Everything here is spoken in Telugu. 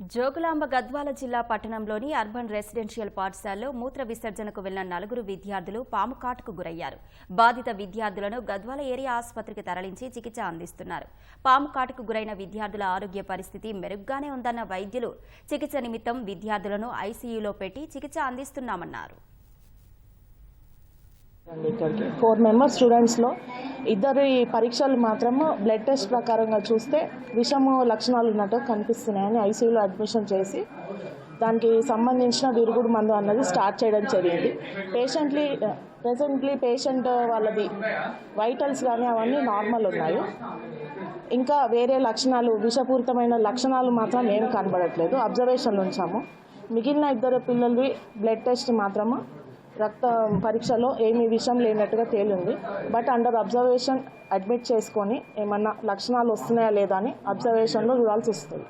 జోగులాంబ గద్వాల జిల్లా పట్టణంలోని అర్బన్ రెసిడెన్షియల్ పాఠశాలలో మూత్ర విసర్జనకు వెళ్ళిన నలుగురు విద్యార్థులు పాము కాటుకు గురయ్యారు. బాధిత విద్యార్థులను గద్వాల ఏరియా ఆసుపత్రికి తరలించి చికిత్స అందిస్తున్నారు. పాము కాటుకు గురైన విద్యార్థుల ఆరోగ్య పరిస్థితి మెరుగ్గానే ఉందన్న వైద్యులు చికిత్స నిమిత్తం విద్యార్థులను ఐసీయూలో పెట్టి చికిత్స అందిస్తున్నామన్నారు. ఇక్కడికి. ఫోర్ మెంబర్స్ స్టూడెంట్స్లో ఇద్దరు ఈ పరీక్షలు మాత్రము బ్లడ్ టెస్ట్ ప్రకారంగా చూస్తే విషము లక్షణాలు ఉన్నట్టు కనిపిస్తున్నాయని ఐసీయూలో అడ్మిషన్ చేసి దానికి సంబంధించిన విరుగుడు మందు అన్నది స్టార్ట్ చేయడం జరిగింది. పేషెంట్లీ ప్రెసెంట్లీ పేషెంట్ వాళ్ళది వైటల్స్ కానీ అవన్నీ నార్మల్ ఉన్నాయి. ఇంకా వేరే లక్షణాలు విషపూరితమైన లక్షణాలు మాత్రం ఏం కనబడట్లేదు. అబ్జర్వేషన్లు ఉంచాము. మిగిలిన ఇద్దరు పిల్లలవి బ్లడ్ టెస్ట్ మాత్రము రక్త పరీక్షలో ఏమీ విషయం లేనట్టుగా తేలింది. బట్ అండర్ అబ్జర్వేషన్ అడ్మిట్ చేసుకొని ఏమన్నా లక్షణాలు వస్తున్నాయా లేదా అని అబ్జర్వేషన్లో చూడాల్సి వస్తుంది.